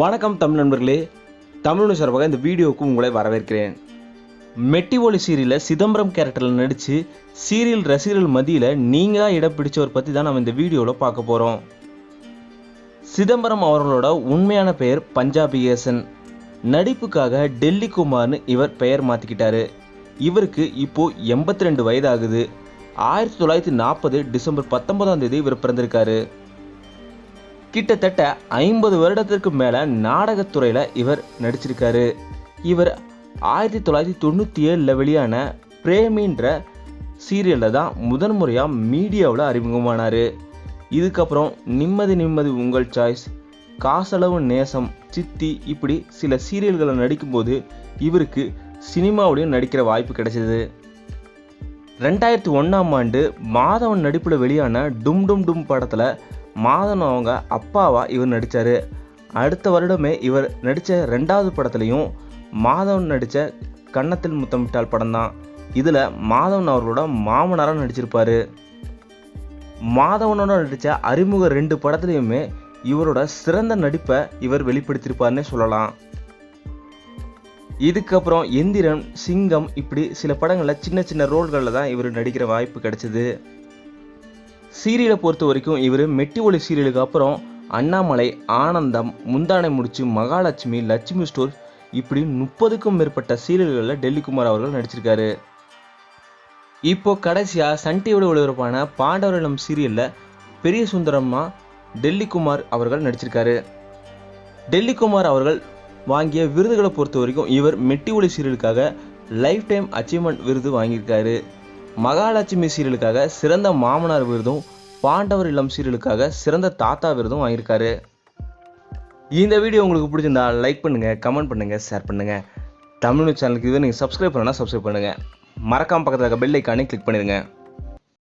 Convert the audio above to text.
வணக்கம் தமிழ் நண்பர்களே. தமிழ் சார்பாக இந்த வீடியோவுக்கு உங்களை வரவேற்கிறேன். மெட்டி ஒலி சீரியலில் சிதம்பரம் கேரக்டரில் நடித்து சீரியல் ரசிகர்கள் மத்தியில் நீங்கள் இடம் பிடிச்சவர் பற்றி தான் நம்ம இந்த வீடியோவில் பார்க்க போகிறோம் சிதம்பரம் அவர்களோட உண்மையான பெயர் பஞ்சாபியேசன் நடிப்புக்காக டெல்லி குமார்னு இவர் பெயர் மாற்றிக்கிட்டாரு இவருக்கு இப்போது எண்பத்தி ரெண்டு வயதாகுது. ஆயிரத்தி தொள்ளாயிரத்தி நாற்பது டிசம்பர் பத்தொன்பதாம் தேதி இவர் பிறந்திருக்காரு. கிட்டத்தட்ட ஐம்பது வருடத்திற்கு மேலே நாடகத்துறையில் இவர் நடிச்சிருக்காரு. இவர் ஆயிரத்தி தொள்ளாயிரத்தி தொண்ணூற்றி ஏழில் வெளியான பிரேமின்ற சீரியலில் தான் முதன் முறையாக மீடியாவில் அறிமுகமானார். இதுக்கப்புறம் நிம்மதி நிம்மதி உங்கள் சாய்ஸ் காசளவு நேசம் சித்தி இப்படி சில சீரியல்களை நடிக்கும்போது இவருக்கு சினிமாவிலையும் நடிக்கிற வாய்ப்பு கிடைச்சது. ரெண்டாயிரத்தி ஒன்றாம் ஆண்டு மாதவன் நடிப்பில் வெளியான டும் டும் டும் படத்தில் மாதன் அவங்க அப்பாவாக இவர் நடித்தார் அடுத்த வருடமே இவர் நடித்த ரெண்டாவது படத்துலையும் மாதவன் நடித்த கன்னத்தில் முத்தமிட்டால் படம் தான் இதில் மாதவன் அவர்களோட மாமனாராக நடிச்சிருப்பார். மாதவனோட நடித்த அறிமுக ரெண்டு படத்துலையுமே இவரோட சிறந்த நடிப்பை இவர் வெளிப்படுத்தியிருப்பார்னே சொல்லலாம். இதுக்கப்புறம் எந்திரன் சிங்கம் இப்படி சில படங்களில் சின்ன சின்ன ரோல்களில் தான் இவர் நடிக்கிற வாய்ப்பு கிடைச்சிது. சீரியலை பொறுத்த வரைக்கும் இவர் மெட்டி ஒளி சீரியலுக்கு அப்புறம் அண்ணாமலை ஆனந்தம் முந்தானை முடிச்சு மகாலட்சுமி லட்சுமி ஸ்டோர் இப்படி முப்பதுக்கும் மேற்பட்ட சீரியல்களில் டெல்லி குமார் அவர்கள் நடிச்சிருக்காரு. இப்போ கடைசியாக சன் டிவியோட ஒளிபரப்பான பாண்டவரிடம் சீரியலில் பெரிய சுந்தரம்மா டெல்லி குமார் அவர்கள் நடிச்சிருக்காரு. டெல்லி குமார் அவர்கள் வாங்கிய விருதுகளை பொறுத்த வரைக்கும் இவர் மெட்டி ஒளி சீரியலுக்காக லைஃப் டைம் அச்சீவ்மெண்ட் விருது வாங்கியிருக்காரு. மகாலட்சுமி சீரியலுக்காக சிறந்த மாமனார் விருதும் பாண்டவர் இல்லம் சீரியலுக்காக சிறந்த தாத்தா விருதும் வாங்கியிருக்காரு. இந்த வீடியோ உங்களுக்கு பிடிச்சிருந்தா லைக் பண்ணுங்கள் கமெண்ட் பண்ணுங்கள் ஷேர் பண்ணுங்கள் தமிழ் சேனலுக்கு இதை நீங்கள் சப்ஸ்கிரைப் பண்ணனா சப்ஸ்கிரைப் பண்ணுங்கள் மறக்காம பக்கத்தில் இருக்க பெல் ஐக்கானே கிளிக் பண்ணிடுங்க.